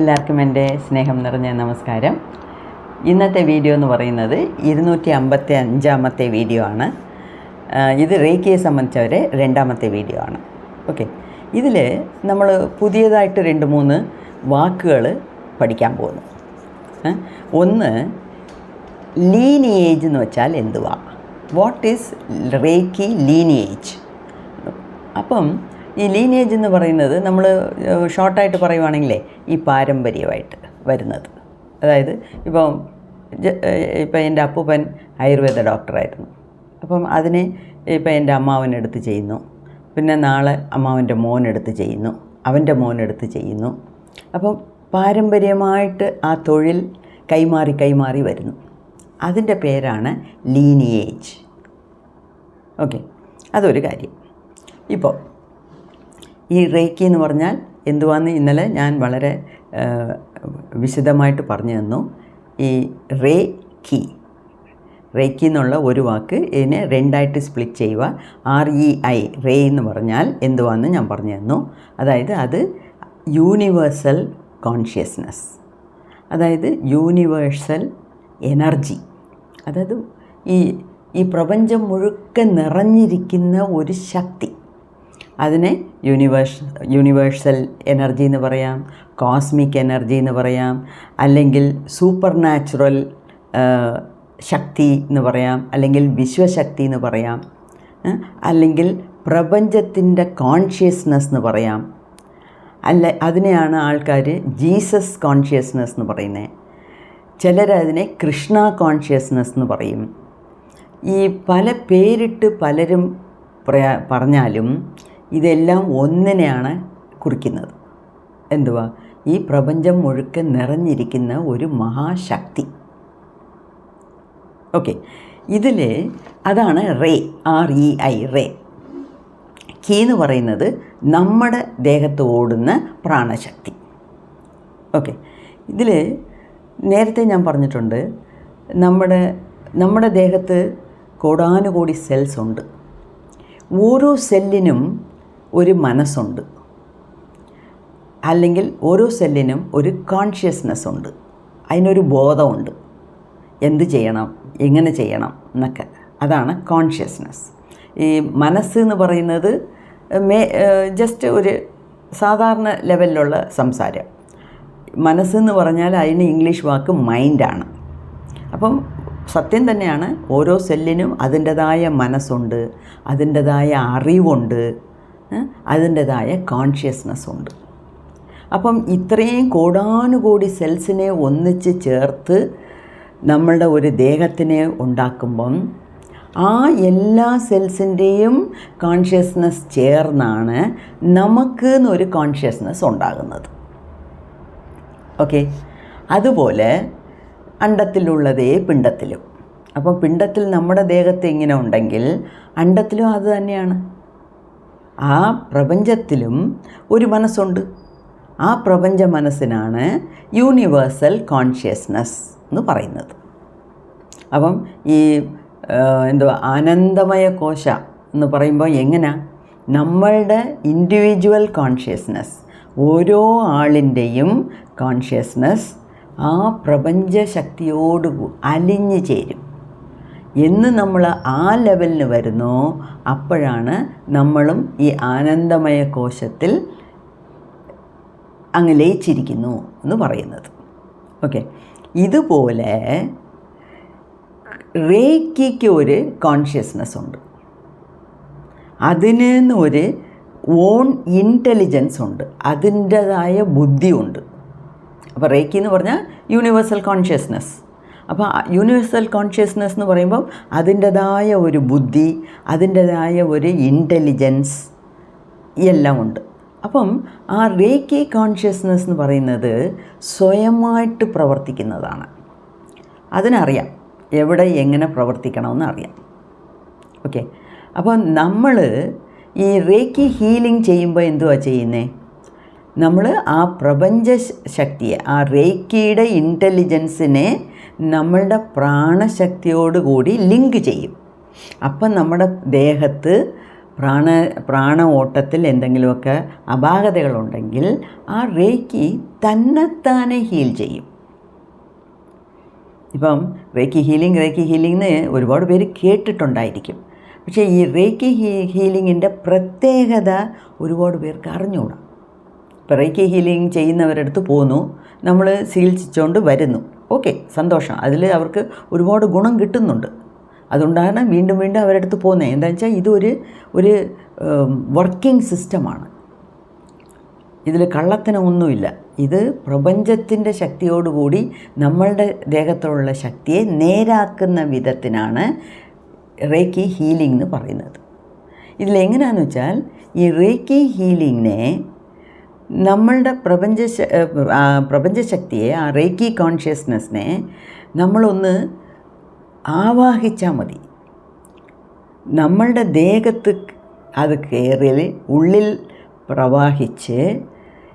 എല്ലാവർക്കും എന്റെ സ്നേഹം നിറഞ്ഞ നമസ്കാരം. ഇന്നത്തെ വീഡിയോ എന്ന് പറയുന്നത് ഇരുന്നൂറ്റി അമ്പത്തി അഞ്ചാമത്തെ വീഡിയോ ആണ്. ഇത് റേക്കിയെ സംബന്ധിച്ചവരെ രണ്ടാമത്തെ വീഡിയോ ആണ്. ഓക്കെ. ഇതിൽ നമ്മൾ പുതിയതായിട്ട് രണ്ട് മൂന്ന് വാക്കുകൾ പഠിക്കാൻ പോകുന്നു. ഒന്ന് ലീനിയേജ് എന്ന് വെച്ചാൽ എന്തുവാ? വാട്ട് ഈസ് റേക്കി ലീനിയേജ് അപ്പം ഈ ലീനിയേജ് എന്ന് പറയുന്നത് നമ്മൾ ഷോർട്ടായിട്ട് പറയുവാണെങ്കിലേ ഈ പാരമ്പര്യമായിട്ട് വരുന്നത്. അതായത് ഇപ്പം ഇപ്പം എന്റെ അപ്പൂപ്പൻ ആയുർവേദ ഡോക്ടറായിരുന്നു. അപ്പം അതിനെ ഇപ്പം എന്റെ അമ്മാവനെടുത്ത് ചെയ്യുന്നു. പിന്നെ നാളെ അമ്മാവന്റെ മോനെടുത്ത് ചെയ്യുന്നു. അവന്റെ മോനെടുത്ത് ചെയ്യുന്നു. അപ്പം പാരമ്പര്യമായിട്ട് ആ തൊഴിൽ കൈമാറി കൈമാറി വരുന്നു. അതിന്റെ പേരാണ് ലീനിയേജ് ഓക്കെ അതൊരു കാര്യം. ഇപ്പോൾ ഈ റേക്കി എന്ന് പറഞ്ഞാൽ എന്തുവാന്ന് ഇന്നലെ ഞാൻ വളരെ വിശദമായിട്ട് പറഞ്ഞു തന്നു. ഈ റേ കി റേക്കി എന്നുള്ള ഒരു വാക്ക് ഇതിനെ രണ്ടായിട്ട് സ്പ്ലിറ്റ് ചെയ്യുക. ആർ ഇ ഐ റേ എന്ന് പറഞ്ഞാൽ എന്തുവാന്ന് ഞാൻ പറഞ്ഞു തന്നു. അതായത് അത് യൂണിവേഴ്സൽ കോൺഷ്യസ്നസ് അതായത് യൂണിവേഴ്സൽ എനർജി അതായത് ഈ ഈ പ്രപഞ്ചം മുഴുക്കെ നിറഞ്ഞിരിക്കുന്ന ഒരു ശക്തി. അതിനെ യൂണിവേഴ്സ് യൂണിവേഴ്സൽ എനർജി എന്ന് പറയാം കോസ്മിക് എനർജി എന്ന് പറയാം അല്ലെങ്കിൽ സൂപ്പർ നാച്ചുറൽ ശക്തി എന്ന് പറയാം അല്ലെങ്കിൽ വിശ്വശക്തി എന്ന് പറയാം അല്ലെങ്കിൽ പ്രപഞ്ചത്തിന്റെ കോൺഷ്യസ്നെസ് എന്ന് പറയാം. അല്ല അതിനെയാണ് ആൾക്കാർ ജീസസ് കോൺഷ്യസ്നെസ് എന്ന് പറയുന്നത് ചിലരതിനെ കൃഷ്ണ കോൺഷ്യസ്നെസ് എന്ന് പറയും. ഈ പല പേരിട്ട് പലരും പറഞ്ഞാലും ഇതെല്ലാം ഒന്നിനെയാണ് കുറിക്കുന്നത്. എന്തുവാ? ഈ പ്രപഞ്ചം മുഴുക്കെ നിറഞ്ഞിരിക്കുന്ന ഒരു മഹാശക്തി. ഓക്കെ. ഇതിൽ അതാണ് rei R E I reiki എന്ന് പറയുന്നത് നമ്മുടെ ദേഹത്ത് ഓടുന്ന പ്രാണശക്തി. ഓക്കെ. ഇതിൽ നേരത്തെ ഞാൻ പറഞ്ഞിട്ടുണ്ട് നമ്മുടെ നമ്മുടെ ദേഹത്ത് കോടാനുകോടി സെൽസ് ഉണ്ട്. ഓരോ സെല്ലിനും ഒരു മനസ്സുണ്ട്. അല്ലെങ്കിൽ ഓരോ സെല്ലിനും ഒരു കോൺഷ്യസ്നെസ് ഉണ്ട്. അതിനൊരു ബോധമുണ്ട്. എന്ത് ചെയ്യണം? എങ്ങനെ ചെയ്യണം? എന്നൊക്കെ. അതാണ് കോൺഷ്യസ്നെസ് ഈ മനസ്സ് എന്ന് പറയുന്നത് മേ ജസ്റ്റ് ഒരു സാധാരണ ലെവലിലുള്ള സംസാരം. മനസ്സെന്ന് പറഞ്ഞാൽ അതിന് ഇംഗ്ലീഷ് വാക്ക് മൈൻഡാണ് അപ്പം സത്യം തന്നെയാണ് ഓരോ സെല്ലിനും അതിന്റെതായ മനസ്സുണ്ട് അതിന്റെതായ അറിവുണ്ട്? അതിന്റെതായ കോൺഷ്യസ്നെസ് ഉണ്ട്. അപ്പം ഇത്രയും കോടാനുകോടി സെൽസിനെ ഒന്നിച്ച് ചേർത്ത് നമ്മളുടെ ഒരു ദേഹത്തിനെ ഉണ്ടാക്കുമ്പം ആ എല്ലാ സെൽസിന്റെയും കോൺഷ്യസ്നെസ് ചേർന്നാണ് നമുക്ക് എന്നൊരു കോൺഷ്യസ്നെസ് ഉണ്ടാകുന്നത്. ഓക്കെ അതുപോലെ അണ്ടത്തിലുള്ളതേ പിണ്ടത്തിലും. അപ്പോൾ പിണ്ടത്തിൽ നമ്മുടെ ദേഹത്ത് ഇങ്ങനെ ഉണ്ടെങ്കിൽ അണ്ടത്തിലും അത് തന്നെയാണ്. ആ പ്രപഞ്ചത്തിലും ഒരു മനസ്സുണ്ട്. ആ പ്രപഞ്ച മനസ്സിനാണ് യൂണിവേഴ്സൽ കോൺഷ്യസ്നസ് എന്ന് പറയുന്നത്. അപ്പം ഈ എന്തോ എന്തുവാ ആനന്ദമയ കോശ എന്ന് പറയുമ്പോൾ എങ്ങനെ? നമ്മളുടെ ഇൻഡിവിജ്വൽ കോൺഷ്യസ്നസ് ഓരോ ആളിന്റെയും കോൺഷ്യസ്നസ് ആ പ്രപഞ്ച ശക്തിയോട് അലിഞ്ഞു ചേരും. എന്ന് നമ്മൾ ആ ലെവലിന് വരുന്നോ അപ്പോഴാണ് നമ്മളും ഈ ആനന്ദമയ കോശത്തിൽ അങ്ങ് ലയിച്ചിരിക്കുന്നു എന്ന് പറയുന്നത്. ഓക്കെ. ഇതുപോലെ റേക്കിക്ക് ഒരു കോൺഷ്യസ്നെസ് ഉണ്ട്. അതിന് ഒരു ഓൺ ഇന്റലിജൻസ് ഉണ്ട്. അതിന്റേതായ ബുദ്ധിയുണ്ട് അപ്പോൾ റേക്കി എന്ന് പറഞ്ഞാൽ യൂണിവേഴ്സൽ കോൺഷ്യസ്നെസ് അപ്പോൾ യൂണിവേഴ്സൽ കോൺഷ്യസ്നെസ് എന്ന് പറയുമ്പം അതിന്റെതായ ഒരു ബുദ്ധി അതിന്റെതായ ഒരു ഇന്റലിജൻസ് എല്ലാം ഉണ്ട്. അപ്പം ആ റേക്കി കോൺഷ്യസ്നെസ് എന്ന് പറയുന്നത് സ്വയമായിട്ട് പ്രവർത്തിക്കുന്നതാണ്. അതിനറിയാം എവിടെ എങ്ങനെ പ്രവർത്തിക്കണമെന്ന് അറിയാം. ഓക്കെ അപ്പോൾ നമ്മൾ ഈ റേക്കി ഹീലിംഗ് ചെയ്യുമ്പോൾ എന്തുവാ ചെയ്യുന്നത് നമ്മൾ ആ പ്രപഞ്ച ശക്തിയെ ആ റേക്കിയുടെ ഇന്റലിജൻസിനെ നമ്മളുടെ പ്രാണശക്തിയോടുകൂടി ലിങ്ക് ചെയ്യും. അപ്പം നമ്മുടെ ദേഹത്ത് പ്രാണ പ്രാണ ഓട്ടത്തിൽ എന്തെങ്കിലുമൊക്കെ അപാകതകളുണ്ടെങ്കിൽ ആ റേക്കി തന്നെത്താനെ ഹീൽ ചെയ്യും. ഇപ്പം റേക്കി ഹീലിംഗ് റേക്കി ഹീലിംഗ് എന്ന് ഒരുപാട് പേര് കേട്ടിട്ടുണ്ടായിരിക്കും. പക്ഷേ ഈ റേക്കി ഹീ ഹീലിങ്ങിന്റെ പ്രത്യേകത ഒരുപാട് പേർക്ക് അറിഞ്ഞുകൂടാം. ഇപ്പോൾ റേക്കി ഹീലിംഗ് ചെയ്യുന്നവരടുത്ത് പോന്നു നമ്മൾ ചികിത്സിച്ചുകൊണ്ട് വരുന്നു. ഓക്കെ സന്തോഷം. അതിൽ അവർക്ക് ഒരുപാട് ഗുണം കിട്ടുന്നുണ്ട്. അതുകൊണ്ടാണ് വീണ്ടും വീണ്ടും അവരുടെ അടുത്ത് പോകുന്നത് എന്താണെന്ന് വെച്ചാൽ ഇതൊരു ഒരു വർക്കിംഗ് സിസ്റ്റമാണ് ഇതിൽ കള്ളത്തനമൊന്നുമില്ല ഇത് പ്രപഞ്ചത്തിന്റെ ശക്തിയോടുകൂടി നമ്മളുടെ ദേഹത്തിലുള്ള ശക്തിയെ നേരാക്കുന്ന വിധത്തിനാണ് റേക്കി ഹീലിംഗ് എന്ന് പറയുന്നത്. ഇതിലെങ്ങനെയാണെന്ന് വെച്ചാൽ ഈ റേക്കി ഹീലിങ്ങിനെ നമ്മളുടെ പ്രപഞ്ച പ്രപഞ്ചശക്തിയെ ആ റേക്കി കോൺഷ്യസ്നെസ്സിനെ നമ്മളൊന്ന് ആവാഹിച്ചാൽ മതി. നമ്മളുടെ ദേഹത്ത് അത് കയറി ഉള്ളിൽ പ്രവാഹിച്ച്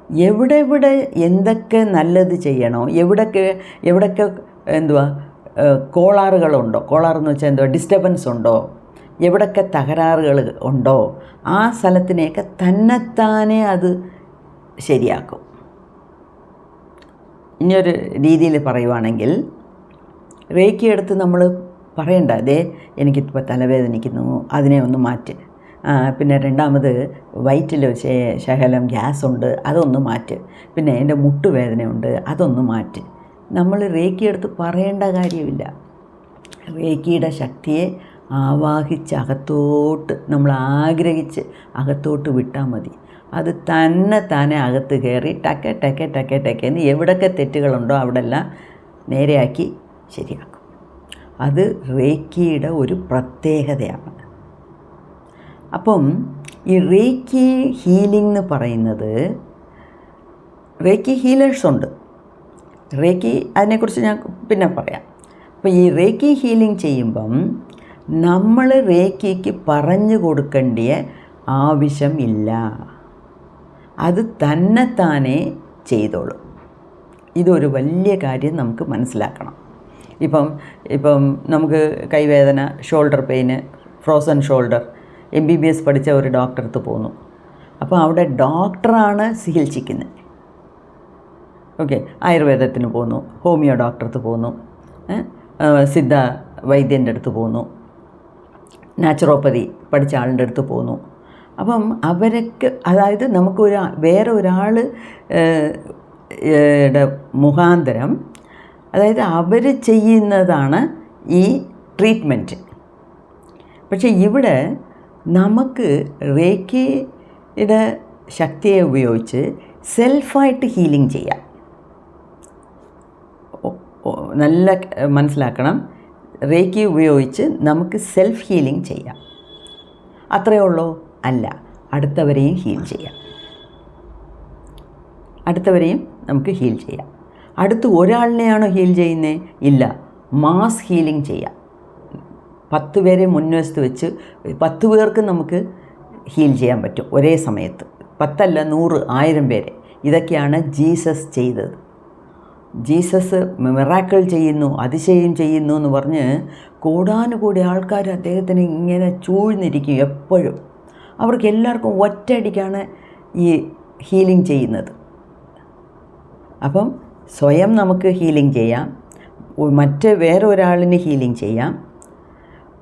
എവിടെ എവിടെ എന്തൊക്കെ നല്ലത് ചെയ്യണോ എവിടൊക്കെ എവിടൊക്കെ എന്തുവാ കോളാറുകളുണ്ടോ കോളാർ എന്ന് വെച്ചാൽ എന്തുവാ ഡിസ്റ്റർബൻസ് ഉണ്ടോ എവിടൊക്കെ തകരാറുകൾ ഉണ്ടോ ആ സ്ഥലത്തിനെയൊക്കെ തന്നെത്താനെ അത് ശരിയാക്കും. ഇനിയൊരു രീതിയിൽ പറയുവാണെങ്കിൽ റേക്കി എടുത്ത് നമ്മൾ പറയണ്ട അതേ എനിക്കിപ്പോൾ തലവേദനിക്കുന്നു അതിനെ ഒന്ന് മാറ്റ്. പിന്നെ രണ്ടാമത് വയറ്റിൽ ശകലം ഗ്യാസ് ഉണ്ട് അതൊന്ന് മാറ്റ്. പിന്നെ എന്റെ മുട്ടുവേദനയുണ്ട് അതൊന്ന് മാറ്റ്. നമ്മൾ റേക്കി എടുത്ത് പറയേണ്ട കാര്യമില്ല. റേക്കിയുടെ ശക്തിയെ ആവാഹിച്ച് അകത്തോട്ട് നമ്മൾ ആഗ്രഹിച്ച് അകത്തോട്ട് വിട്ടാൽ മതി. അത് തന്നെ താനെ അകത്ത് കയറി ടക്കെ ടക്കെ ടക്കെ ടക്കെ എന്ന് എവിടൊക്കെ തെറ്റുകളുണ്ടോ അവിടെല്ലാം നേരെയാക്കി ശരിയാക്കും. അത് റേക്കിയുടെ ഒരു പ്രത്യേകതയാണ്. അപ്പം ഈ റേക്കി ഹീലിംഗ് എന്ന് പറയുന്നത് റേക്കി ഹീലേഴ്സ് ഉണ്ട്. റേക്കി അതിനെക്കുറിച്ച് ഞാൻ പിന്നെ പറയാം. അപ്പോൾ ഈ റേക്കി ഹീലിംഗ് ചെയ്യുമ്പം നമ്മൾ റേക്കിക്ക് പറഞ്ഞു കൊടുക്കേണ്ടിയ ആവശ്യമില്ല അത് തന്നെത്താനെ ചെയ്തോളും. ഇതൊരു വലിയ കാര്യം നമുക്ക് മനസ്സിലാക്കണം. ഇപ്പം ഇപ്പം നമുക്ക് കൈവേദന shoulder pain frozen shoulder M B B S പഠിച്ച ഒരു ഡോക്ടർ അടുത്ത് പോന്നു. അപ്പോൾ അവിടെ ഡോക്ടറാണ് ചികിത്സിക്കുന്നത് ഓക്കെ ആയുർവേദത്തിന് പോന്നു ഹോമിയോ ഡോക്ടർ അടുത്ത് പോന്നു സിദ്ധ വൈദ്യന്റെ അടുത്ത് പോന്നു നാച്ചുറോപ്പതി പഠിച്ച ആളിന്റെ അടുത്ത് പോന്നു. അപ്പം അവരൊക്കെ അതായത് നമുക്കൊരു വേറെ ഒരാൾ മുഖാന്തരം അതായത് അവർ ചെയ്യുന്നതാണ് ഈ ട്രീറ്റ്മെന്റ്. പക്ഷേ ഇവിടെ നമുക്ക് റേക്കിയുടെ ശക്തിയെ ഉപയോഗിച്ച് സെൽഫായിട്ട് ഹീലിംഗ് ചെയ്യാം. നല്ല മനസ്സിലാക്കണം. റേക്കി ഉപയോഗിച്ച് നമുക്ക് സെൽഫ് ഹീലിംഗ് ചെയ്യാം. അത്രയേ ഉള്ളൂ. അല്ല അടുത്തവരെയും ഹീൽ ചെയ്യാം. അടുത്തവരെയും നമുക്ക് ഹീൽ ചെയ്യാം. അടുത്ത് ഒരാളിനെയാണോ ഹീൽ ചെയ്യുന്നത് ഇല്ല മാസ് ഹീലിംഗ് ചെയ്യാം. പത്ത് പേരെ മുൻവശത്ത് വെച്ച് പത്ത് പേർക്ക് നമുക്ക് ഹീൽ ചെയ്യാൻ പറ്റും ഒരേ സമയത്ത്. പത്തല്ല നൂറ് ആയിരം പേരെ. ഇതൊക്കെയാണ് ജീസസ് ചെയ്തത്. ജീസസ് മിറാക്കിൾ ചെയ്യുന്നു അതിശയം ചെയ്യുന്നു എന്ന് പറഞ്ഞ് കോടാനുകൂടി ആൾക്കാർ അദ്ദേഹത്തിന് ഇങ്ങനെ ചൂഴ്ന്നിരിക്കും എപ്പോഴും. അവർക്ക് എല്ലാവർക്കും ഒറ്റയടിക്കാണ് ഈ ഹീലിംഗ് ചെയ്യുന്നത്. അപ്പം സ്വയം നമുക്ക് ഹീലിംഗ് ചെയ്യാം. മറ്റ് വേറെ ഒരാളിന് ഹീലിംഗ് ചെയ്യാം.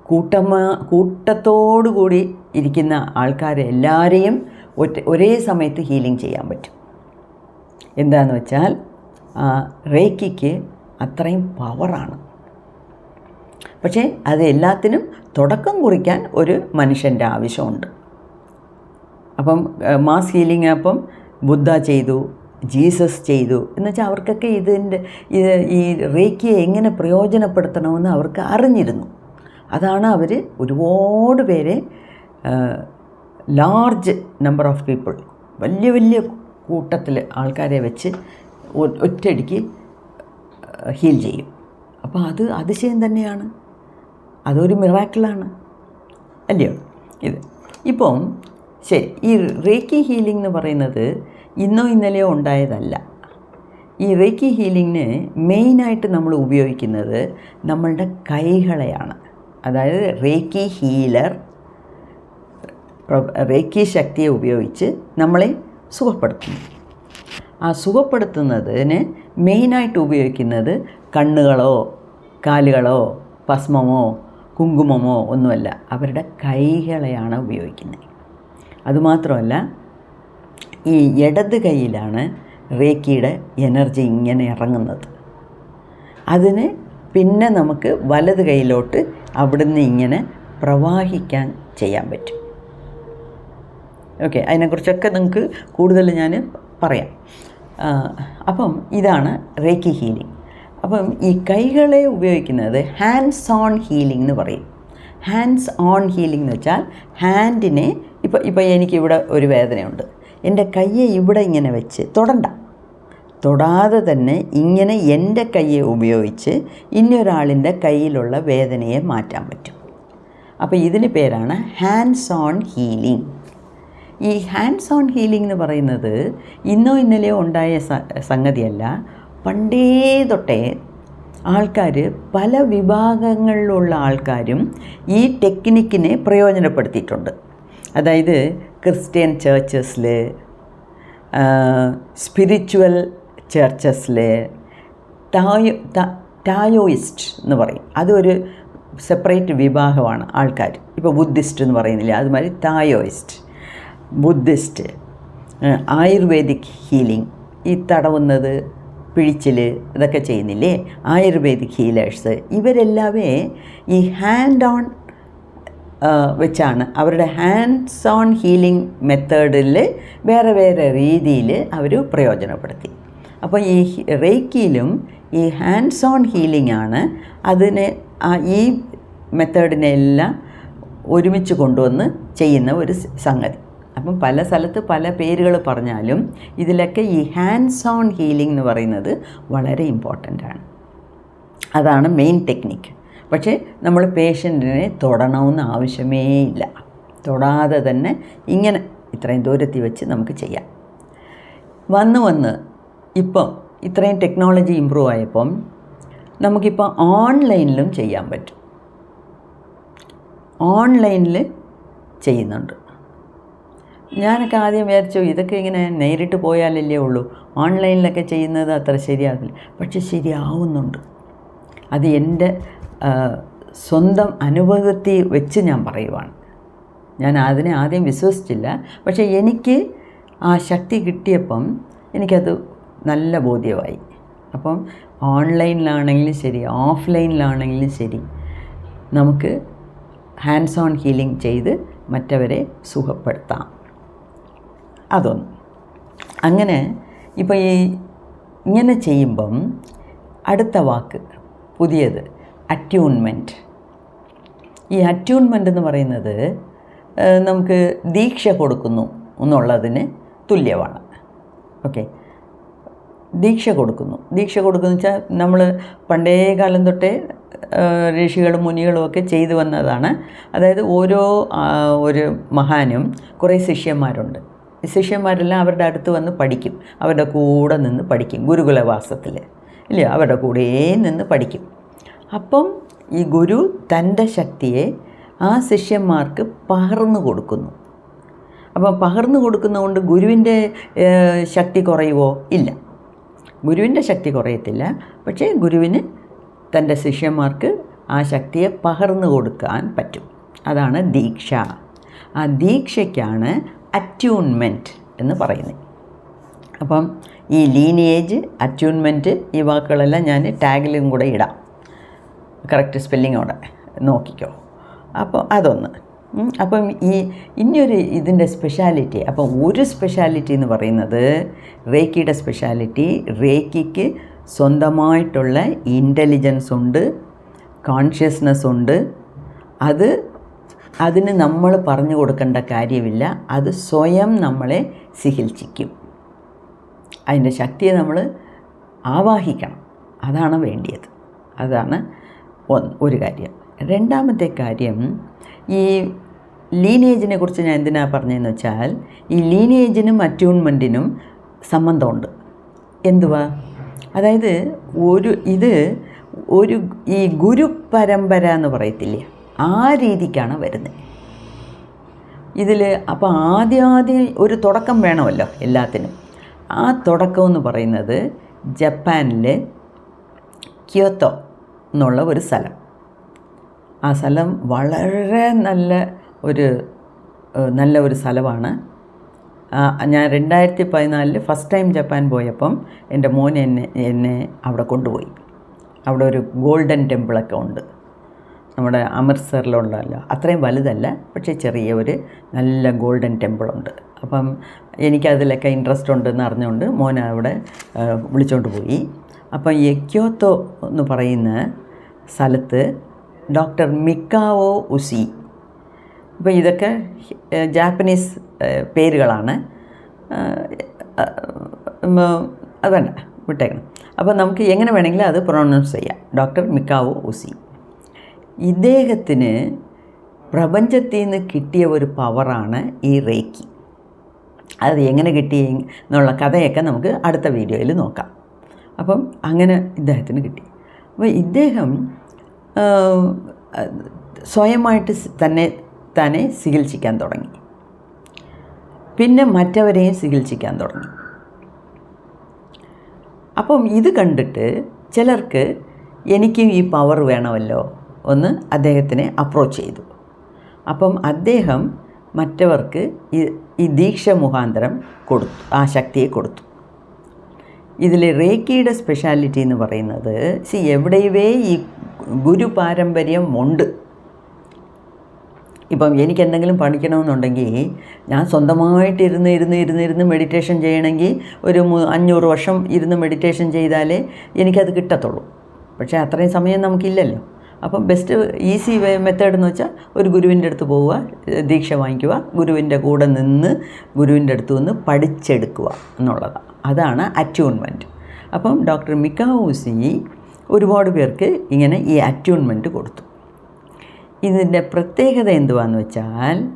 കൂട്ടമ കൂട്ടത്തോടു കൂടി ഇരിക്കുന്ന ആൾക്കാരെ എല്ലാവരെയും ഒറ്റ ഒരേ സമയത്ത് ഹീലിംഗ് ചെയ്യാൻ പറ്റും. എന്താണെന്ന് വെച്ചാൽ റേക്കിക്ക് അത്രയും പവറാണ്. പക്ഷേ അത് എല്ലാത്തിനും തുടക്കം കുറിക്കാൻ ഒരു മനുഷ്യന്റെ ആവശ്യമുണ്ട്. അപ്പം മാസ് ഹീലിംഗ് അപ്പം ബുദ്ധ ചെയ്തു ജീസസ് ചെയ്തു. എന്നുവെച്ചാൽ അവർക്കൊക്കെ ഇതിന്റെ ഇത് ഈ റേക്കിയെ എങ്ങനെ പ്രയോജനപ്പെടുത്തണമെന്ന് അവർക്ക് അറിഞ്ഞിരുന്നു. അതാണ് അവർ ഒരുപാട് പേരെ ലാർജ് നമ്പർ ഓഫ് പീപ്പിൾ വലിയ വലിയ കൂട്ടത്തിൽ ആൾക്കാരെ വെച്ച് ഒറ്റയടിക്ക് ഹീൽ ചെയ്യും. അപ്പോൾ അത് അതിശയം തന്നെയാണ്. അതൊരു മിറാക്കിളാണ് അല്ലയോ? ഇത്. ഇപ്പം ശരി ഈ റേക്കി ഹീലിംഗ് എന്ന് പറയുന്നത് ഇന്നോ ഇന്നലെയോ ഉണ്ടായതല്ല. ഈ റേക്കി ഹീലിങ്ങിന് മെയിനായിട്ട് നമ്മൾ ഉപയോഗിക്കുന്നത് നമ്മളുടെ കൈകളെയാണ്. അതായത് റേക്കി ഹീലർ റേക്കി ശക്തിയെ ഉപയോഗിച്ച് നമ്മളെ സുഖപ്പെടുത്തുന്നു. ആ സുഖപ്പെടുത്തുന്നതിന് മെയിനായിട്ട് ഉപയോഗിക്കുന്നത് കണ്ണുകളോ കാലുകളോ ഭസ്മമോ കുങ്കുമമോ ഒന്നുമല്ല. അവരുടെ കൈകളെയാണ് ഉപയോഗിക്കുന്നത്. അതുമാത്രമല്ല ഈ ഇടത് കൈയിലാണ് റേക്കിയുടെ എനർജി ഇങ്ങനെ ഇറങ്ങുന്നത്. അതിന് പിന്നെ നമുക്ക് വലത് കൈയിലോട്ട് അവിടുന്ന് ഇങ്ങനെ പ്രവാഹിക്കാൻ ചെയ്യാൻ പറ്റും. ഓക്കെ അതിനെക്കുറിച്ചൊക്കെ നിങ്ങൾക്ക് കൂടുതൽ ഞാൻ പറയാം. അപ്പം ഇതാണ് റേക്കി ഹീലിംഗ്. അപ്പം ഈ കൈകളെ ഉപയോഗിക്കുന്നത് ഹാൻഡ്സ് ഓൺ ഹീലിംഗ് എന്ന് പറയും. ഹാൻഡ്സ് ഓൺ ഹീലിംഗ് എന്ന് വെച്ചാൽ ഹാൻഡിനെ ഇപ്പോൾ ഇപ്പം എനിക്കിവിടെ ഒരു വേദനയുണ്ട്. എന്റെ കയ്യെ ഇവിടെ ഇങ്ങനെ വെച്ച് തൊടണ്ട. തൊടാതെ തന്നെ ഇങ്ങനെ എന്റെ കയ്യെ ഉപയോഗിച്ച് ഇന്നൊരാളിന്റെ കയ്യിലുള്ള വേദനയെ മാറ്റാൻ പറ്റും. അപ്പോൾ ഇതിന് പേരാണ് ഹാൻഡ്സ് ഓൺ ഹീലിംഗ് ഈ ഹാൻഡ്സ് ഓൺ ഹീലിംഗ് എന്ന് പറയുന്നത് ഇന്നോ ഇന്നലെയോ ഉണ്ടായ സംഗതിയല്ല. പണ്ടേ തൊട്ടേ ആൾക്കാർ പല വിഭാഗങ്ങളിലുള്ള ആൾക്കാരും ഈ ടെക്നിക്കിനെ പ്രയോജനപ്പെടുത്തിയിട്ടുണ്ട്. അതായത് ക്രിസ്ത്യൻ ചേർച്ചസിൽ സ്പിരിച്വൽ ചേർച്ചസിൽ ടായോ ടായോയിസ്റ്റ് എന്ന് പറയും. അതൊരു സെപ്പറേറ്റ് വിഭാഗമാണ് ആൾക്കാർ. ഇപ്പോൾ ബുദ്ധിസ്റ്റ് എന്ന് പറയുന്നില്ല അതുമാതിരി തായോയിസ്റ്റ് ബുദ്ധിസ്റ്റ് ആയുർവേദിക് ഹീലിംഗ് ഈ തടവുന്നത് പിഴിച്ചിൽ ഇതൊക്കെ ചെയ്യുന്നില്ലേ ആയുർവേദിക് ഹീലേഴ്സ് ഇവരെല്ലാവേ ഈ ഹാൻഡ് ഓൺ വെച്ചാണ്. അവരുടെ ഹാൻഡ്സ് ഓൺ ഹീലിംഗ് മെത്തേഡിൽ വേറെ വേറെ രീതിയിൽ അവർ പ്രയോജനപ്പെടുത്തി. അപ്പോൾ ഈ റേക്കിയിലും ഈ ഹാൻഡ്സ് ഓൺ ഹീലിംഗ് ആണ് അതിനെ ഈ മെത്തേഡിനെല്ലാം ഒരുമിച്ച് കൊണ്ടുവന്ന് ചെയ്യുന്ന ഒരു സംഗതി. അപ്പം പല സ്ഥലത്ത് പല പേരുകൾ പറഞ്ഞാലും ഇതിലൊക്കെ ഈ ഹാൻഡ്സ് ഓൺ ഹീലിംഗ് എന്ന് പറയുന്നത് വളരെ ഇമ്പോർട്ടന്റ് ആണ്. അതാണ് മെയിൻ ടെക്നിക്ക് പക്ഷേ നമ്മൾ പേഷ്യന്റിനെ തൊടണമെന്ന് ആവശ്യമേ ഇല്ല. തൊടാതെ തന്നെ ഇങ്ങനെ ഇത്രയും ദൂരത്തിൽ വെച്ച് നമുക്ക് ചെയ്യാം. വന്ന് വന്ന് ഇപ്പം ഇത്രയും ടെക്നോളജി ഇമ്പ്രൂവ് ആയപ്പം നമുക്കിപ്പോൾ ഓൺലൈനിലും ചെയ്യാൻ പറ്റും. ഓൺലൈനിൽ ചെയ്യുന്നുണ്ട്. ഞാനൊക്കെ ആദ്യം വിചാരിച്ചു ഇതൊക്കെ ഇങ്ങനെ നേരിട്ട് പോയാലല്ലേ ഉള്ളൂ. ഓൺലൈനിലൊക്കെ ചെയ്യുന്നത് അത്ര ശരിയാകില്ല പക്ഷെ ശരിയാവുന്നുണ്ട്. അത് എന്റെ സ്വന്തം അനുഭവത്തിൽ വെച്ച് ഞാൻ പറയുവാണ്. ഞാൻ അതിനെ ആദ്യം വിശ്വസിച്ചില്ല. പക്ഷേ എനിക്ക് ആ ശക്തി കിട്ടിയപ്പം എനിക്കത് നല്ല ബോധ്യമായി. അപ്പം ഓൺലൈനിലാണെങ്കിലും ശരി ഓഫ്ലൈനിലാണെങ്കിലും ശരി നമുക്ക് ഹാൻഡ്സ് ഓൺ ഹീലിംഗ് ചെയ്ത് മറ്റവരെ സുഖപ്പെടുത്താം. അതൊന്ന്. അങ്ങനെ ഇപ്പോൾ ഈ ഇങ്ങനെ ചെയ്യുമ്പം അടുത്ത വാക്ക് പുതിയത്. അറ്റ്യൂൺമെന്റ് ഈ അറ്റ്യൂൺമെന്റ് എന്ന് പറയുന്നത് നമുക്ക് ദീക്ഷ കൊടുക്കുന്നു എന്നുള്ളതിന് തുല്യമാണ്. ഓക്കെ. ദീക്ഷ കൊടുക്കുന്നു. ദീക്ഷ കൊടുക്കുന്നു വെച്ചാൽ നമ്മൾ പണ്ടേ കാലം തൊട്ടേ ഋഷികളും മുനികളും ഒക്കെ ചെയ്തു വന്നതാണ്. അതായത് ഓരോ ഒരു മഹാനും കുറേ ശിഷ്യന്മാരുണ്ട്. ശിഷ്യന്മാരെല്ലാം അവരുടെ അടുത്ത് വന്ന് പഠിക്കും. അവരുടെ കൂടെ നിന്ന് പഠിക്കും ഗുരുകുലവാസത്തിൽ ഇല്ല? അവരുടെ കൂടെ നിന്ന് പഠിക്കും. അപ്പം ഈ ഗുരു തന്റെ ശക്തിയെ ആ ശിഷ്യന്മാർക്ക് പകർന്നു കൊടുക്കുന്നു. അപ്പം പകർന്നു കൊടുക്കുന്നതുകൊണ്ട് ഗുരുവിന്റെ ശക്തി കുറയുവോ? ഇല്ല. ഗുരുവിന്റെ ശക്തി കുറയത്തില്ല. പക്ഷേ ഗുരുവിന് തന്റെ ശിഷ്യന്മാർക്ക് ആ ശക്തിയെ പകർന്നു കൊടുക്കാൻ പറ്റും. അതാണ് ദീക്ഷ. ആ ദീക്ഷയ്ക്കാണ് അറ്റ്യൂൺമെന്റ് എന്ന് പറയുന്നത്. അപ്പം ഈ ലീനിയേജ് അറ്റ്യൂൺമെന്റ് ഈ വാക്കുകളെല്ലാം ഞാൻ ടാഗിലും കൂടെ ഇടാം. കറക്റ്റ് സ്പെല്ലിങ്ങോടെ നോക്കിക്കോ. അപ്പോൾ അതൊന്ന്. അപ്പം ഈ ഇനിയൊരു ഇതിന്റെ സ്പെഷ്യാലിറ്റി അപ്പം ഒരു സ്പെഷ്യാലിറ്റി എന്ന് പറയുന്നത് റേക്കിയുടെ സ്പെഷ്യാലിറ്റി റേക്കിക്ക് സ്വന്തമായിട്ടുള്ള ഇന്റലിജൻസ് ഉണ്ട് കോൺഷ്യസ്നെസ് ഉണ്ട്. അത് അതിന് നമ്മൾ പറഞ്ഞു കൊടുക്കേണ്ട കാര്യമില്ല അത് സ്വയം നമ്മളെ ചികിത്സിക്കും. അതിന്റെ ശക്തിയെ നമ്മൾ ആവാഹിക്കണം. അതാണ് വേണ്ടിയത്. അതാണ് ഒരു കാര്യം. രണ്ടാമത്തെ കാര്യം ഈ ലീനേജിനെ കുറിച്ച് ഞാൻ എന്തിനാണ് പറഞ്ഞതെന്ന് വെച്ചാൽ ഈ ലീനേജിനും അറ്റ്യൂൺമെന്റിനും സംബന്ധമുണ്ട്. എന്തുവാ? അതായത് ഒരു ഇത് ഒരു ഈ ഗുരു പരമ്പര എന്ന് പറയത്തില്ലേ ആ രീതിക്കാണ് വരുന്നത്. ഇതിൽ അപ്പോൾ ആദ്യം ആദ്യം ഒരു തുടക്കം വേണമല്ലോ എല്ലാത്തിനും. ആ തുടക്കം എന്ന് പറയുന്നത് ജപ്പാനിലെ ക്യോത്തോ എന്നുള്ള ഒരു സ്ഥലം. ആ സ്ഥലം വളരെ നല്ല ഒരു നല്ല ഒരു സ്ഥലമാണ്. ഞാൻ രണ്ടായിരത്തി പതിനാലിൽ ഫസ്റ്റ് ടൈം ജപ്പാൻ പോയപ്പം എന്റെ മോൻ എന്നെ എന്നെ അവിടെ കൊണ്ടുപോയി. അവിടെ ഒരു ഗോൾഡൻ ടെമ്പിളൊക്കെ ഉണ്ട്. നമ്മുടെ അമൃത്സറിലുള്ളതല്ല. അത്രയും വലുതല്ല പക്ഷേ ചെറിയ ഒരു നല്ല ഗോൾഡൻ ടെമ്പിളുണ്ട് അപ്പം എനിക്കതിലൊക്കെ ഇൻട്രസ്റ്റ് ഉണ്ടെന്ന് അറിഞ്ഞുകൊണ്ട് മോൻ അവിടെ വിളിച്ചുകൊണ്ട് പോയി. അപ്പം യക്യോത്തോ എന്ന് പറയുന്ന സ്ഥലത്ത് ഡോക്ടർ മിക്കാവോ ഉസി. അപ്പം ഇതൊക്കെ ജാപ്പനീസ് പേരുകളാണ്. അത് വേണ്ട വിട്ടേക്കണം. അപ്പോൾ നമുക്ക് എങ്ങനെ വേണമെങ്കിലും അത് പ്രൊണൗൺസ് ചെയ്യാം. Doctor Mikao Usui. ഇദ്ദേഹത്തിന് പ്രപഞ്ചത്തിൽ നിന്ന് കിട്ടിയ ഒരു പവറാണ് ഈ റേക്കി അത് എങ്ങനെ കിട്ടി എന്നുള്ള കഥയൊക്കെ നമുക്ക് അടുത്ത വീഡിയോയിൽ നോക്കാം. അപ്പം അങ്ങനെ ഇദ്ദേഹത്തിന് കിട്ടി. അപ്പോൾ ഇദ്ദേഹം സ്വയമായിട്ട് തന്നെ തന്നെ ചികിത്സിക്കാൻ തുടങ്ങി. പിന്നെ മറ്റവരെയും ചികിത്സിക്കാൻ തുടങ്ങി. അപ്പം ഇത് കണ്ടിട്ട് ചിലർക്ക് എനിക്കും ഈ പവർ വേണമല്ലോ ഒന്ന് അദ്ദേഹത്തിനെ അപ്രോച്ച് ചെയ്തു. അപ്പം അദ്ദേഹം മറ്റവർക്ക് ഈ ദീക്ഷ മുഖാന്തരം കൊടുത്തു ആ ശക്തിയെ കൊടുത്തു. ഇതിൽ റേക്കിയുടെ സ്പെഷ്യാലിറ്റി എന്ന് പറയുന്നത് സി എവിടെയേ ഈ ഗുരു പാരമ്പര്യം ഉണ്ട്. ഇപ്പം എനിക്ക് എന്തെങ്കിലും പഠിക്കണമെന്നുണ്ടെങ്കിൽ ഞാൻ സ്വന്തമായിട്ട് ഇരുന്ന് ഇരുന്ന് ഇരുന്ന് ഇരുന്ന് മെഡിറ്റേഷൻ ചെയ്യണമെങ്കിൽ ഒരു അഞ്ഞൂറ് വർഷം ഇരുന്ന് മെഡിറ്റേഷൻ ചെയ്താലേ എനിക്കത് കിട്ടത്തുള്ളൂ. പക്ഷേ അത്രയും സമയം നമുക്കില്ലല്ലോ. അപ്പം ബെസ്റ്റ് ഈസി മെത്തേഡ് എന്ന് വെച്ചാൽ ഒരു ഗുരുവിന്റെ അടുത്ത് പോവുക ദീക്ഷ വാങ്ങിക്കുക ഗുരുവിന്റെ കൂടെ നിന്ന് ഗുരുവിന്റെ അടുത്ത് നിന്ന് പഠിച്ചെടുക്കുക എന്നുള്ളതാണ് അതാണ് അറ്റ്യൂൺമെന്റ് അപ്പം ഡോക്ടർ മിക്കാവൂസി ഒരുപാട് പേർക്ക് ഇങ്ങനെ ഈ അറ്റ്യൂൺമെന്റ് കൊടുത്തു. ഇതിന്റെ പ്രത്യേകത എന്തുവാന്ന് വെച്ചാൽ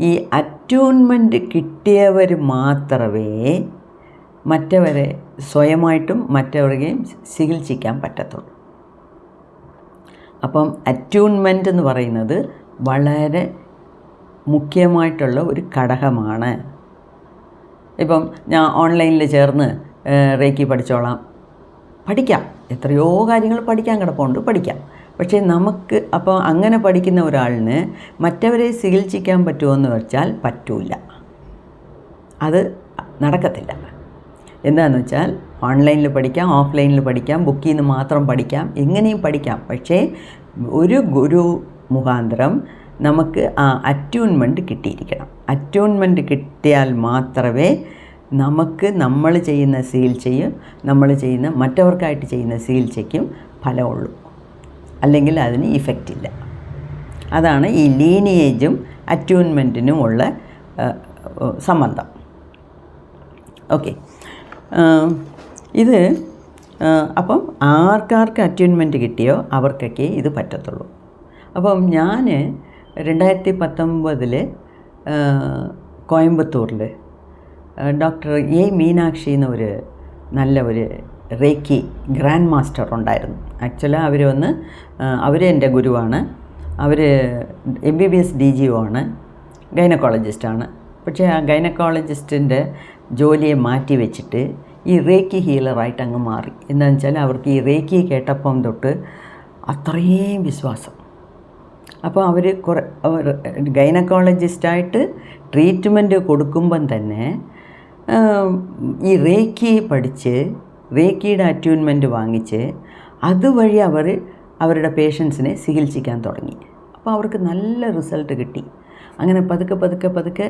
ഈ അറ്റ്യൂൺമെന്റ് കിട്ടിയവർ മാത്രമേ മറ്റവരെ സ്വയമായിട്ടും മറ്റവരെയും ചികിത്സിക്കാൻ പറ്റത്തുള്ളൂ. അപ്പം അറ്റ്യൂൺമെന്റ് എന്ന് പറയുന്നത് വളരെ മുഖ്യമായിട്ടുള്ള ഒരു ഘടകമാണ്. ഇപ്പം ഞാൻ ഓൺലൈനിൽ ചേർന്ന് റേക്കി പഠിച്ചോളാം. പഠിക്കാം. എത്രയോ കാര്യങ്ങൾ പഠിക്കാൻ കിടപ്പുണ്ട്. പഠിക്കാം. പക്ഷേ നമുക്ക് അപ്പോൾ അങ്ങനെ പഠിക്കുന്ന ഒരാളിന് മറ്റവരെ ചികിത്സിക്കാൻ പറ്റുമോ എന്ന് വെച്ചാൽ പറ്റൂല. അത് നടക്കത്തില്ല. എന്താണെന്ന് വെച്ചാൽ ഓൺലൈനിൽ പഠിക്കാം ഓഫ്ലൈനിൽ പഠിക്കാം ബുക്കിൽ നിന്ന് മാത്രം പഠിക്കാം എങ്ങനെയും പഠിക്കാം. പക്ഷേ ഒരു ഗുരു മുഖാന്തരം നമുക്ക് ആ അറ്റ്യൂൺമെന്റ് കിട്ടിയിരിക്കണം. അറ്റ്യൂൺമെന്റ് കിട്ടിയാൽ മാത്രമേ നമുക്ക് നമ്മൾ ചെയ്യുന്ന ചികിത്സയും നമ്മൾ ചെയ്യുന്ന മറ്റവർക്കായിട്ട് ചെയ്യുന്ന ചികിത്സയ്ക്കും ഫലമുള്ളൂ. അല്ലെങ്കിൽ അതിന് ഇഫക്റ്റ് ഇല്ല. അതാണ് ഈ ലീനിയേജും അറ്റ്യൂൺമെന്റിനുമുള്ള സംബന്ധം. ഓക്കെ ഇത് അപ്പം ആർക്കാർക്ക് അറ്റ്യൂൺമെന്റ് കിട്ടിയോ അവർക്കൊക്കെ ഇത് പറ്റത്തുള്ളൂ. അപ്പം ഞാൻ രണ്ടായിരത്തി പത്തൊമ്പതിൽ കോയമ്പത്തൂരിൽ ഡോക്ടർ എ മീനാക്ഷി എന്ന ഒരു നല്ല ഒരു റേക്കി ഗ്രാൻഡ് മാസ്റ്റർ ഉണ്ടായിരുന്നു. ആക്ച്വലി അവർ വന്ന് അവർ എന്റെ ഗുരുവാണ്. അവർ M B B S D G O ആണ്. ഗൈനക്കോളജിസ്റ്റാണ്. പക്ഷേ ആ ഗൈനക്കോളജിസ്റ്റിന്റെ ജോലിയെ മാറ്റി വെച്ചിട്ട് ഈ റേക്കി ഹീലറായിട്ട് അങ്ങ് മാറി. എന്താണെന്ന് വെച്ചാൽ അവർക്ക് ഈ റേക്കി കേട്ടപ്പം തൊട്ട് അത്രയും വിശ്വാസം. അപ്പോൾ അവർ കുറേ ഗൈനക്കോളജിസ്റ്റായിട്ട് ട്രീറ്റ്മെന്റ് കൊടുക്കുമ്പം തന്നെ ഈ റേക്കി പഠിച്ച് റേക്കിയുടെ അറ്റ്യൂൺമെന്റ് വാങ്ങിച്ച് അതുവഴി അവർ അവരുടെ പേഷ്യൻസിനെ ചികിത്സിക്കാൻ തുടങ്ങി. അപ്പോൾ അവർക്ക് നല്ല റിസൾട്ട് കിട്ടി. അങ്ങനെ പതുക്കെ പതുക്കെ പതുക്കെ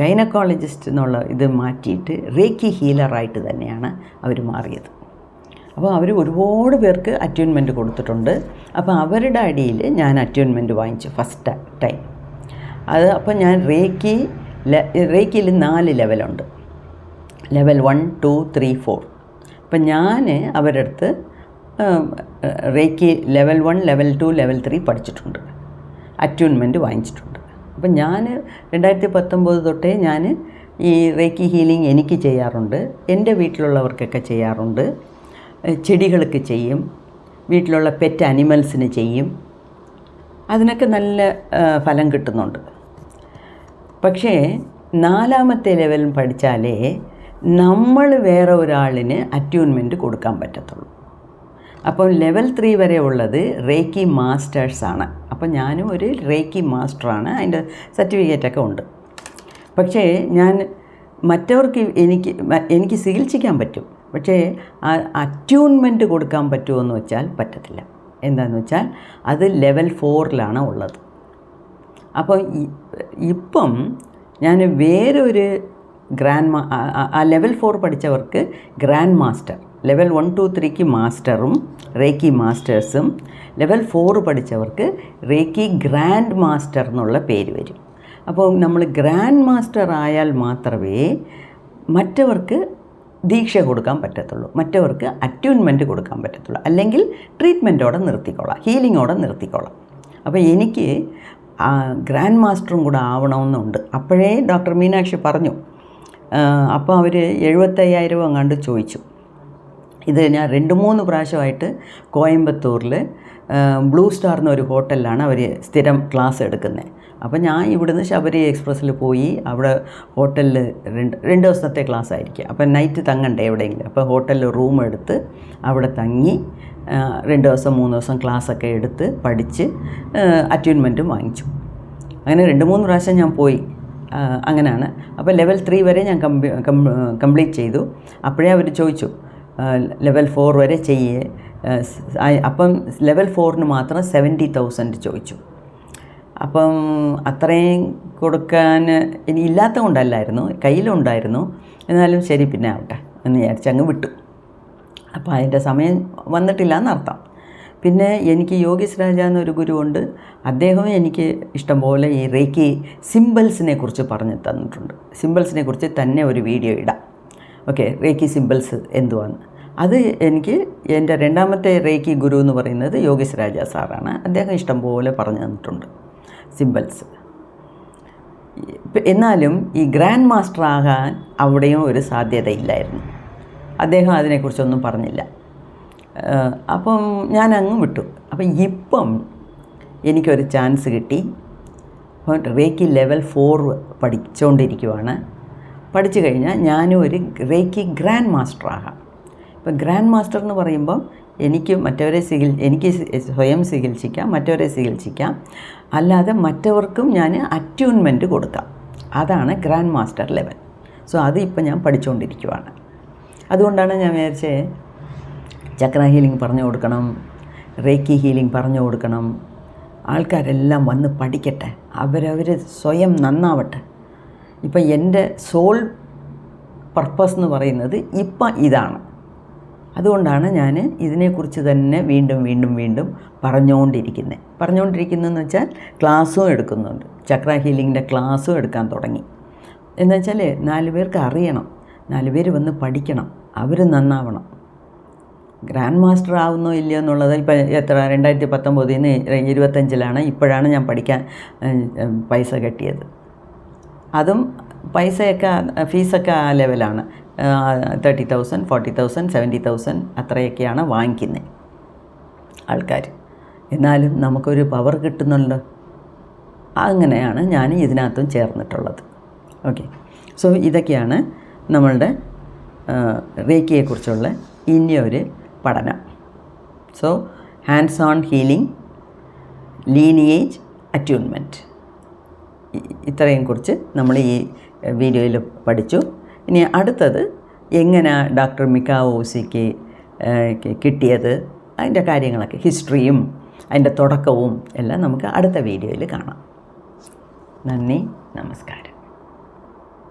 ഗൈനക്കോളജിസ്റ്റ് എന്നുള്ള ഇത് മാറ്റിയിട്ട് റേക്കി ഹീലറായിട്ട് തന്നെയാണ് അവർ മാറിയത്. അപ്പോൾ അവർ ഒരുപാട് പേർക്ക് അറ്റ്യൂൺമെന്റ് കൊടുത്തിട്ടുണ്ട്. അപ്പോൾ അവരുടെ അടിയിൽ ഞാൻ അറ്റ്യൂൺമെന്റ് വാങ്ങിച്ചു ഫസ്റ്റ് ടൈം അത് അപ്പോൾ ഞാൻ റേക്കി റേക്കിയിൽ നാല് ലെവലുണ്ട്. Level one two three four. അപ്പം ഞാൻ അവരുടെ അടുത്ത് reiki level one level two level three പഠിച്ചിട്ടുണ്ട്. അറ്റ്യൂൺമെന്റ് വാങ്ങിച്ചിട്ടുണ്ട്. അപ്പം ഞാൻ രണ്ടായിരത്തി പത്തൊമ്പത് തൊട്ടേ ഞാൻ ഈ റേക്കി ഹീലിംഗ് എനിക്ക് ചെയ്യാറുണ്ട്. എന്റെ വീട്ടിലുള്ളവർക്കൊക്കെ ചെയ്യാറുണ്ട്. ചെടികൾക്ക് ചെയ്യും. വീട്ടിലുള്ള പെറ്റ് അനിമൽസിന് ചെയ്യും. അതിനൊക്കെ നല്ല ഫലം കിട്ടുന്നുണ്ട്. പക്ഷേ നാലാമത്തെ ലെവലും പഠിച്ചാലേ നമ്മൾ വേറെ ഒരാളിന് അറ്റ്യൂൺമെന്റ് കൊടുക്കാൻ പറ്റത്തുള്ളൂ. അപ്പോൾ ലെവൽ ത്രീ വരെ ഉള്ളത് റേക്കി മാസ്റ്റേഴ്സാണ് അപ്പോൾ ഞാനും ഒരു റേക്കി മാസ്റ്ററാണ് അതിന്റെ സർട്ടിഫിക്കറ്റൊക്കെ ഉണ്ട്. പക്ഷേ ഞാൻ മറ്റവർക്ക് എനിക്ക് എനിക്ക് ചികിത്സിക്കാൻ പറ്റും. പക്ഷേ ആ അറ്റ്യൂൺമെന്റ് കൊടുക്കാൻ പറ്റുമോ എന്ന് വെച്ചാൽ പറ്റത്തില്ല. എന്താണെന്ന് വെച്ചാൽ അത് ലെവൽ ഫോറിലാണ് ഉള്ളത്. അപ്പോൾ ഇപ്പം ഞാൻ വേറൊരു ഗ്രാൻഡ് മാ ആ level four പഠിച്ചവർക്ക് grand master level one two ത്രീക്ക് മാസ്റ്ററും റേക്കി മാസ്റ്റേഴ്സും ലെവൽ ഫോർ പഠിച്ചവർക്ക് റേക്കി ഗ്രാൻഡ് മാസ്റ്റർ എന്നുള്ള പേര് വരും. അപ്പോൾ നമ്മൾ ഗ്രാൻഡ് മാസ്റ്റർ ആയാൽ മാത്രമേ മറ്റവർക്ക് ദീക്ഷ കൊടുക്കാൻ പറ്റത്തുള്ളൂ. മറ്റവർക്ക് അറ്റ്യൂൺമെന്റ് കൊടുക്കാൻ പറ്റത്തുള്ളൂ. അല്ലെങ്കിൽ ട്രീറ്റ്മെന്റോടെ നിർത്തിക്കോളാം. ഹീലിങ്ങോടെ നിർത്തിക്കോളാം. അപ്പോൾ എനിക്ക് ഗ്രാൻഡ് മാസ്റ്ററും കൂടെ ആവണമെന്നുണ്ട്. അപ്പോഴേ ഡോക്ടർ മീനാക്ഷി പറഞ്ഞു. അപ്പോൾ അവർ എഴുപത്തയ്യായിരം അങ്ങാണ്ട് ചോദിച്ചു. ഇത് ഞാൻ രണ്ട് മൂന്ന് പ്രാവശ്യമായിട്ട് കോയമ്പത്തൂരിൽ ബ്ലൂ സ്റ്റാർ എന്നൊരു ഹോട്ടലിലാണ് അവർ സ്ഥിരം ക്ലാസ് എടുക്കുന്നത് അപ്പോൾ ഞാൻ ഇവിടുന്ന് ശബരി എക്സ്പ്രസ്സിൽ പോയി അവിടെ ഹോട്ടലിൽ രണ്ട് രണ്ട് ദിവസത്തെ ക്ലാസ് ആയിരിക്കും അപ്പോൾ നൈറ്റ് തങ്ങണ്ടേ എവിടെയെങ്കിലും. അപ്പോൾ ഹോട്ടലിൽ റൂം എടുത്ത് അവിടെ തങ്ങി രണ്ട് ദിവസം മൂന്ന് ദിവസം ക്ലാസ്സൊക്കെ എടുത്ത് പഠിച്ച് അറ്റ്യൂൺമെന്റും വാങ്ങിച്ചു. അങ്ങനെ രണ്ട് മൂന്ന് പ്രാവശ്യം ഞാൻ പോയി. അങ്ങനെയാണ്. അപ്പോൾ ലെവൽ ത്രീ വരെ ഞാൻ കംപ്ലീ കംപ്ലീറ്റ് ചെയ്തു. അപ്പോഴേ അവർ ചോദിച്ചു ലെവൽ ഫോർ വരെ ചെയ്യേ. അപ്പം ലെവൽ ഫോറിന് മാത്രം സെവന്റി തൗസൻഡ് ചോദിച്ചു. അപ്പം അത്രയും കൊടുക്കാൻ ഇനി ഇല്ലാത്ത കൊണ്ടല്ലായിരുന്നു കയ്യിലുണ്ടായിരുന്നു. എന്നാലും ശരി പിന്നെ ആവട്ടെ എന്ന് വിചാരിച്ച് അങ്ങ് വിട്ടു. അപ്പോൾ അതിന്റെ സമയം വന്നിട്ടില്ല എന്നർത്ഥം. പിന്നെ എനിക്ക് യോഗീസ് രാജ എന്നൊരു ഗുരുവുണ്ട് അദ്ദേഹം എനിക്ക് ഇഷ്ടംപോലെ ഈ റേക്കി സിമ്പിൾസിനെ കുറിച്ച് പറഞ്ഞു തന്നിട്ടുണ്ട്. സിമ്പിൾസിനെ കുറിച്ച് തന്നെ ഒരു വീഡിയോ ഇടാം. ഓക്കെ റേക്കി സിമ്പിൾസ് എന്തുവാണ് അത് എനിക്ക് എന്റെ രണ്ടാമത്തെ റേക്കി ഗുരു എന്ന് പറയുന്നത് യോഗീസ് രാജ സാറാണ്. അദ്ദേഹം ഇഷ്ടംപോലെ പറഞ്ഞു തന്നിട്ടുണ്ട്. സിമ്പിൾസ് എന്നാലും ഈ ഗ്രാൻഡ് മാസ്റ്റർ ആകാൻ അവിടെയും ഒരു സാധ്യതയില്ലായിരുന്നു. അദ്ദേഹം അതിനെക്കുറിച്ചൊന്നും പറഞ്ഞില്ല. അപ്പം ഞാൻ അങ്ങ് വിട്ടു. അപ്പം ഇപ്പം എനിക്കൊരു ചാൻസ് കിട്ടി. അപ്പം റേക്കി ലെവൽ ഫോർ പഠിച്ചുകൊണ്ടിരിക്കുവാണ് പഠിച്ചു കഴിഞ്ഞാൽ ഞാനും ഒരു റേക്കി ഗ്രാൻഡ് മാസ്റ്റർ ആകാം ഇപ്പം ഗ്രാൻഡ് മാസ്റ്റർ എന്ന് പറയുമ്പം എനിക്ക് മറ്റവരെ ചികിൽ എനിക്ക് സ്വയം ചികിത്സിക്കാം മറ്റവരെ ചികിത്സിക്കാം അല്ലാതെ മറ്റവർക്കും ഞാൻ അറ്റ്യൂൺമെന്റ് കൊടുക്കാം. അതാണ് ഗ്രാൻഡ് മാസ്റ്റർ ലെവൽ സോ അത് ഇപ്പം ഞാൻ പഠിച്ചുകൊണ്ടിരിക്കുവാണ് അതുകൊണ്ടാണ് ഞാൻ വിചാരിച്ചത് ചക്ര ഹീലിംഗ് പറഞ്ഞു കൊടുക്കണം റേക്കി ഹീലിംഗ് പറഞ്ഞു കൊടുക്കണം. ആൾക്കാരെല്ലാം വന്ന് പഠിക്കട്ടെ. അവരവർ സ്വയം നന്നാവട്ടെ. ഇപ്പം എന്റെ സോൾ പർപ്പസ് എന്ന് പറയുന്നത് ഇപ്പം ഇതാണ്. അതുകൊണ്ടാണ് ഞാൻ ഇതിനെക്കുറിച്ച് തന്നെ വീണ്ടും വീണ്ടും വീണ്ടും പറഞ്ഞുകൊണ്ടിരിക്കുന്നത് പറഞ്ഞുകൊണ്ടിരിക്കുന്നതെന്ന് വെച്ചാൽ ക്ലാസ്സും എടുക്കുന്നുണ്ട്. ചക്ര ഹീലിങ്ങിന്റെ ക്ലാസ്സും എടുക്കാൻ തുടങ്ങി. എന്ന് വെച്ചാൽ നാല് പേർക്ക് അറിയണം. നാല് പേര് വന്ന് പഠിക്കണം. അവർ നന്നാവണം. ഗ്രാൻഡ് മാസ്റ്റർ ആവുന്നോ ഇല്ലയോ എന്നുള്ളത് ഇപ്പം എത്ര രണ്ടായിരത്തി പത്തൊമ്പതിൽ നിന്ന് ഇരുപത്തഞ്ചിലാണ് ഇപ്പോഴാണ് ഞാൻ പഠിക്കാൻ പൈസ കെട്ടിയത്. അതും പൈസയൊക്കെ ഫീസൊക്കെ ആ ലെവലാണ്. Thirty thousand forty thousand seventy thousand അത്രയൊക്കെയാണ് വാങ്ങിക്കുന്നത് ആൾക്കാർ എന്നാലും നമുക്കൊരു പവർ കിട്ടുന്നുണ്ട്? അങ്ങനെയാണ് ഞാൻ ഇതിനകത്തും ചേർന്നിട്ടുള്ളത്. ഓക്കെ സോ ഇതൊക്കെയാണ് നമ്മളുടെ റേക്കിയെക്കുറിച്ചുള്ള ഇനിയൊരു പഠനം. So hands on healing lineage attunement ഇത്രയും കുറിച്ച് നമ്മൾ ഈ വീഡിയോയിൽ പഠിച്ചു. ഇനി അടുത്തത് എങ്ങനെ ഡോക്ടർ മിക്കാവോസിക്ക് കിട്ടിയത്? അതിന്റെ കാര്യങ്ങളൊക്കെ ഹിസ്റ്ററിയും അതിന്റെ തുടക്കവും എല്ലാം നമുക്ക് അടുത്ത വീഡിയോയിൽ കാണാം. നന്ദി നമസ്കാരം.